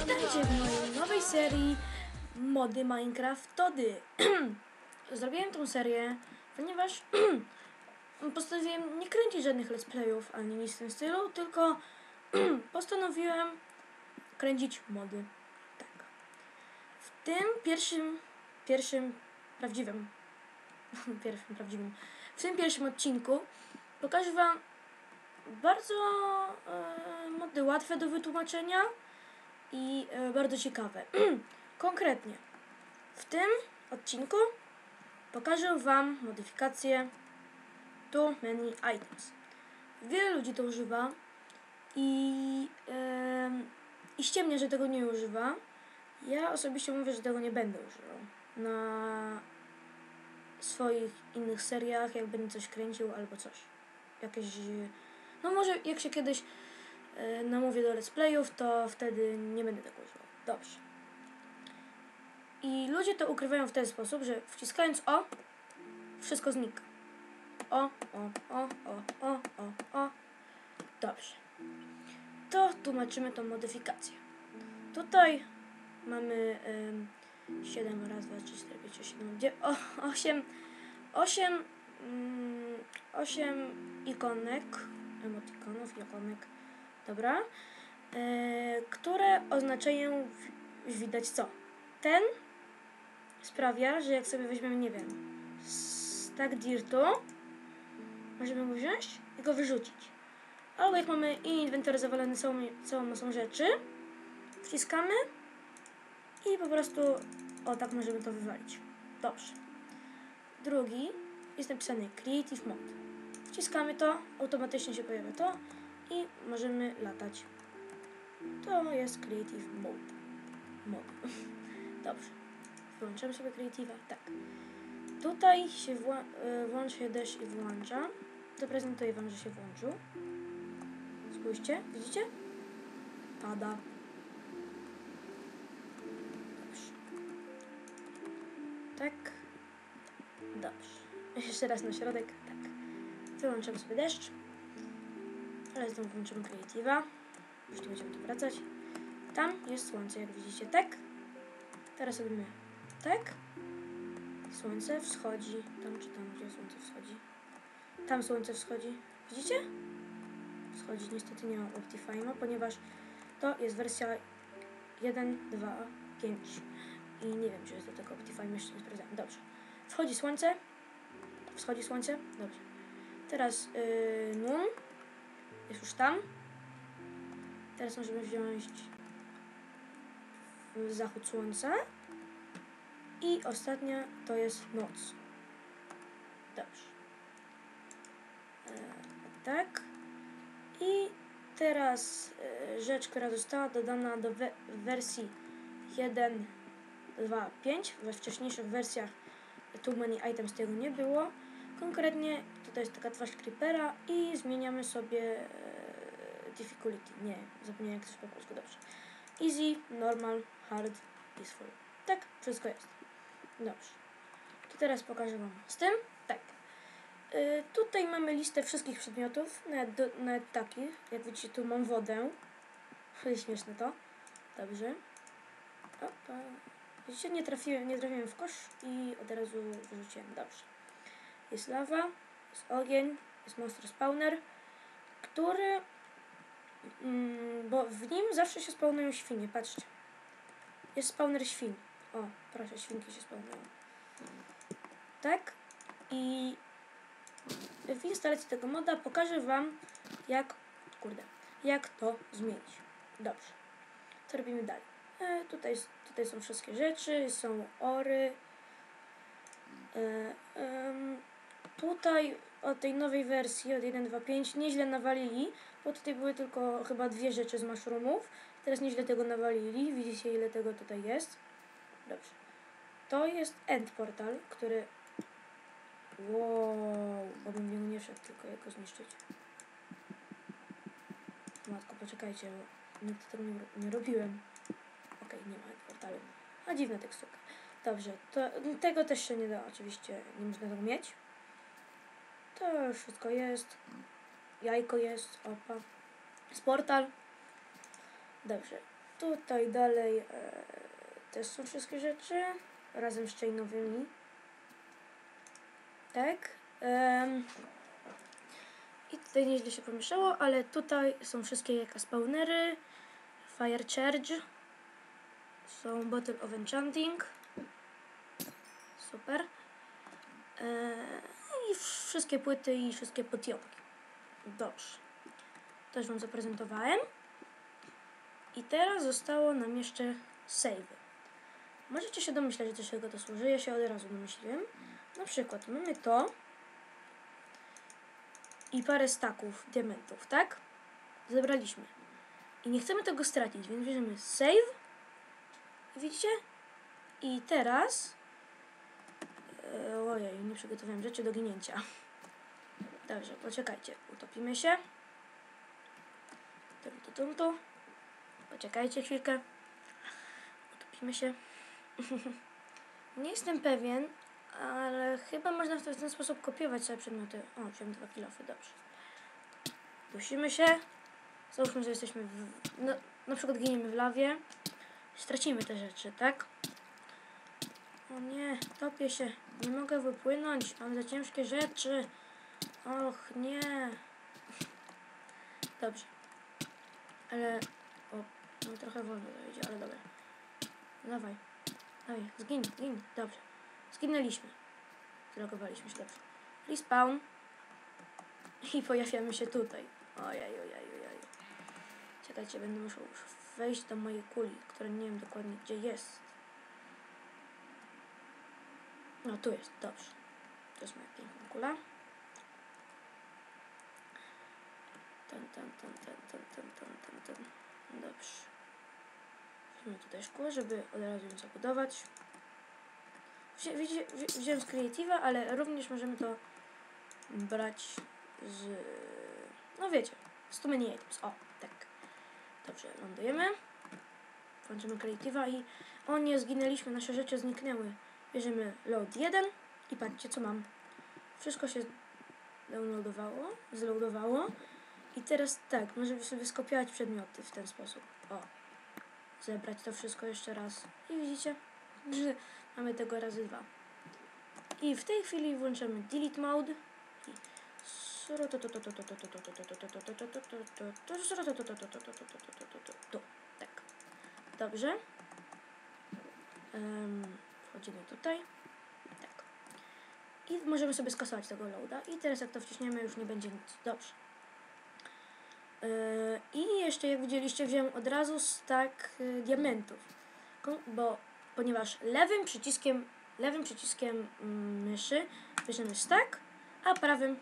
witajcie w mojej nowej serii mody Minecraft Tody. Zrobiłem tą serię, ponieważ postanowiłem nie kręcić żadnych let's playów ani nic w tym stylu, tylko postanowiłem kręcić mody. Tak. W tym pierwszym, pierwszym prawdziwym, pierwszym prawdziwym, w tym pierwszym odcinku pokażę Wam bardzo e, mody łatwe do wytłumaczenia i e, bardzo ciekawe. Konkretnie, w tym odcinku pokażę Wam modyfikację Too Many Items. Wiele ludzi to używa i, e, i ściemnia, że tego nie używa. Ja osobiście mówię, że tego nie będę używał. Na swoich innych seriach, jak będę coś kręcił albo coś. Jakieś... No może jak się kiedyś e, namówię do let's playów, to wtedy nie będę tego używał. Dobrze. I ludzie to ukrywają w ten sposób, że wciskając O, wszystko znika. O, o, o, o, o, o, o. Dobrze. To tłumaczymy tą modyfikację. Tutaj mamy ym, 7, raz, 2, 3, 4, 5, 6, 7, 9, o, 8, 8, mm, 8 ikonek, emotikonów, ikonek, dobra, e, które oznaczają, widać co, ten sprawia, że jak sobie weźmiemy, nie wiem, stack dirtu, możemy go wziąć i go wyrzucić. Albo jak mamy inwentaryzowane całą, całą masą rzeczy, wciskamy i po prostu, o tak możemy to wywalić. Dobrze. Drugi jest napisany Creative Mode. Wciskamy to, automatycznie się pojawia to i możemy latać. To jest Creative Mode. Mode. Dobrze. Włączamy sobie Creative'a. Tak. Tutaj się wła- y, włącza deszcz i włącza. Zaprezentuję Wam, że się włączył. Spójrzcie, widzicie? Pada. Dobrze. Tak. Dobrze. Jeszcze raz na środek. Tak. Wyłączam sobie deszcz. Ale znowu włączymy Creative'a. Już nie będziemy tu wracać. Tam jest słońce, jak widzicie. Tak. Teraz robimy tak. Słońce wschodzi. Tam czy tam, gdzie słońce wschodzi? Tam słońce wschodzi. Widzicie? Wschodzi. Niestety nie mam Optifine'a, ponieważ to jest wersja 1, 2, 5. I nie wiem, czy jest do tego Optifine, jeszcze nie sprawdzałem. Dobrze. Wchodzi słońce. Wschodzi słońce. Dobrze. Teraz yy. Jest już tam. Teraz możemy wziąć zachód słońca. I ostatnia to jest noc. Dobrze. E, tak. I teraz e, rzecz, która została dodana do we wersji 1, 2, 5. We wcześniejszych wersjach Too Many Items tego nie było. Konkretnie tutaj jest taka twarz creepera i zmieniamy sobie e, difficulty. Nie, zapomniałem jak to jest po polsku. Dobrze. Easy, normal, hard, peaceful. Tak, wszystko jest. Dobrze. To teraz pokażę Wam z tym. Tak. Y, tutaj mamy listę wszystkich przedmiotów, nawet, do, nawet takich. Jak widzicie, tu mam wodę. Śmieszne to. Dobrze. Opa. Widzicie, nie trafiłem, nie trafiłem w kosz i od razu wyrzuciłem. Dobrze. Jest lawa, jest ogień, jest monster spawner, który... Mm, bo w nim zawsze się spawnują świnie, patrzcie. Jest spawner świn. O, proszę, świnki się spawnują. Tak. I w instalacji tego moda pokażę Wam, jak, kurde, jak to zmienić. Dobrze. Co robimy dalej? E, tutaj, tutaj są wszystkie rzeczy, są ory. E, tutaj od tej nowej wersji, od 1.2.5, nieźle nawalili, bo tutaj były tylko chyba dwie rzeczy z mushroomów. Teraz nieźle tego nawalili. Widzicie, ile tego tutaj jest. Dobrze. To jest end portal, który... Wow, obym niego nie szedł, tylko jego zniszczyć. Matko, poczekajcie, bo nigdy tego nie, nie robiłem. Okej, nie ma end portalu. A dziwna teksturka. Dobrze, to tego też się nie da oczywiście, nie można tego mieć. To wszystko jest. Jajko jest, opa. Jest portal. Dobrze. Tutaj dalej e, też są wszystkie rzeczy. Razem z chainowymi. Tak. Em, I tutaj nieźle się pomieszało, ale tutaj są wszystkie jak spawnery. Fire Charge. Są Bottle of Enchanting. Super. Eee, I wszystkie płyty i wszystkie potionki. Dobrze. Też Wam zaprezentowałem. I teraz zostało nam jeszcze save. Możecie się domyślać, do czego to służy. Ja się od razu domyśliłem. Na przykład mamy to i parę staków diamentów, tak? Zebraliśmy. I nie chcemy tego stracić, więc bierzemy save. Widzicie? I teraz... E, ojej, nie przygotowałem rzeczy do ginięcia. Dobrze, poczekajcie. Utopimy się. Tum, tu, tum, tu. Poczekajcie chwilkę. Utopimy się. nie jestem pewien, ale chyba można w ten sposób kopiować sobie przedmioty. O, wziąłem dwa kilofy, dobrze. Dusimy się. Załóżmy, że jesteśmy w, no, na przykład giniemy w lawie. Stracimy te rzeczy, tak? O nie, topię się. Nie mogę wypłynąć. Mam za ciężkie rzeczy. Och, nie. Dobrze. Ale... O, no trochę wolno to idzie, ale dobra. Dawaj. Dawaj, zgin, zgin. Dobrze. Zginęliśmy. Zlogowaliśmy się, dobrze. Respawn. I pojawiamy się tutaj. Ojej, ojej, ojej. Czekajcie, będę musiał już wejść do mojej kuli, która nie wiem dokładnie gdzie jest. No tu jest, dobrze. To jest moja piękna kula. Ten, ten, ten, ten, ten, ten, ten, ten, ten. Dobrze. Weźmy tutaj szkło, żeby od razu ją zabudować. Wzię- wziąłem z Creative'a, ale również możemy to brać z... No wiecie, z Many Items. O, tak. Dobrze, lądujemy. Włączymy Creative'a i... O nie, zginęliśmy, nasze rzeczy zniknęły. Bierzemy load 1 i patrzcie co mam. Wszystko się downloadowało, zloadowało. I teraz tak, możemy sobie skopiować przedmioty w ten sposób. O. Zebrać to wszystko jeszcze raz. I widzicie, że mamy tego razy dwa. I w tej chwili włączamy delete mode. Tak. Dobrze. Em, wchodzimy tutaj. Tak. I możemy sobie skasować tego loada. I teraz jak to wciśniemy już nie będzie nic. Dobrze. Yy, I jeszcze jak widzieliście wziąłem od razu stack y, diamentów. Bo ponieważ lewym przyciskiem lewym przyciskiem mm, myszy bierzemy stack, a prawym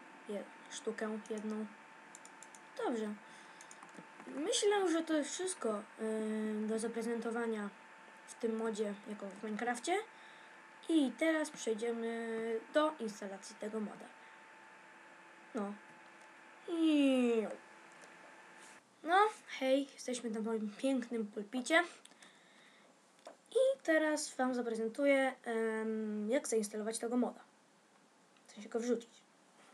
sztukę jedną. Dobrze. Myślę, że to jest wszystko yy, do zaprezentowania w tym modzie jako w Minecrafcie. I teraz przejdziemy do instalacji tego moda. No. No, hej, jesteśmy na moim pięknym pulpicie. I teraz Wam zaprezentuję, jak zainstalować tego moda. W sensie go wrzucić.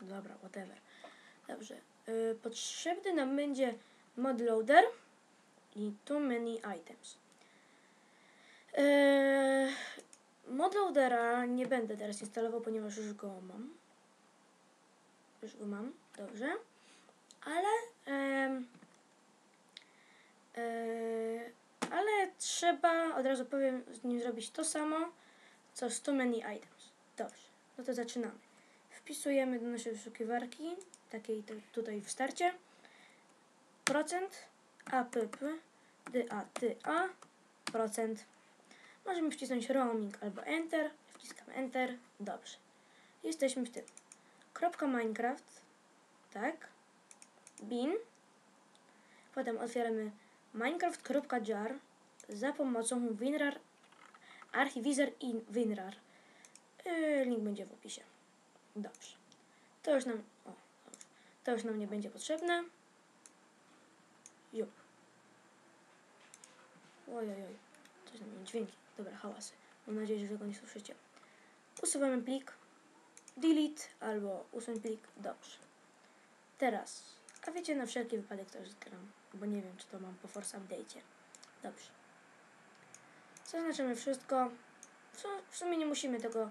Dobra, whatever. Dobrze. Y, potrzebny nam będzie mod loader i too many items. Yy, mod loadera nie będę teraz instalował, ponieważ już go mam. Już go mam, dobrze. Ale yy, ale trzeba, od razu powiem, z nim zrobić to samo, co z too many items. Dobrze, no to zaczynamy. Wpisujemy do naszej wyszukiwarki, takiej tu- tutaj w starcie, procent, app, DATA, procent. Możemy wcisnąć roaming albo enter, wciskamy enter, dobrze. Jesteśmy w tym. Kropka Minecraft, tak, bin, potem otwieramy minecraft.jar za pomocą WinRAR, archiwizer i WinRAR. Yy, link będzie w opisie. Dobrze. To już nam, o. To już nam nie będzie potrzebne. Jup. Oj, dźwięki. Dobra, hałasy. Mam nadzieję, że wy go nie słyszycie. Usuwamy plik. delete albo usuń plik. Dobrze. Teraz, a wiecie, na wszelki wypadek to już zgram, bo nie wiem, czy to mam po force update'cie. Dobrze. Zaznaczymy wszystko. W sumie nie musimy tego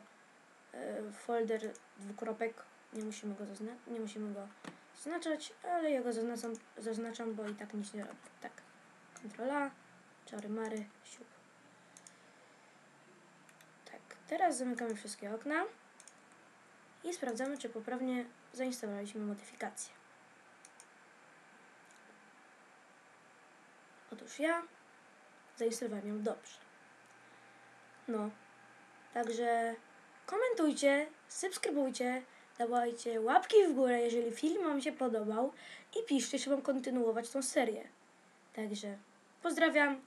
e, folder dwukropek, nie musimy go zazna- nie musimy go zaznaczać, ale ja go zaznaczam, zaznaczam, bo i tak nic nie robię. Tak. Kontrola, czary mary, siup. Teraz zamykamy wszystkie okna i sprawdzamy, czy poprawnie zainstalowaliśmy modyfikację. Otóż ja zainstalowałem ją dobrze. No, także komentujcie, subskrybujcie, dawajcie łapki w górę, jeżeli film Wam się podobał i piszcie, czy mam kontynuować tą serię. Także pozdrawiam,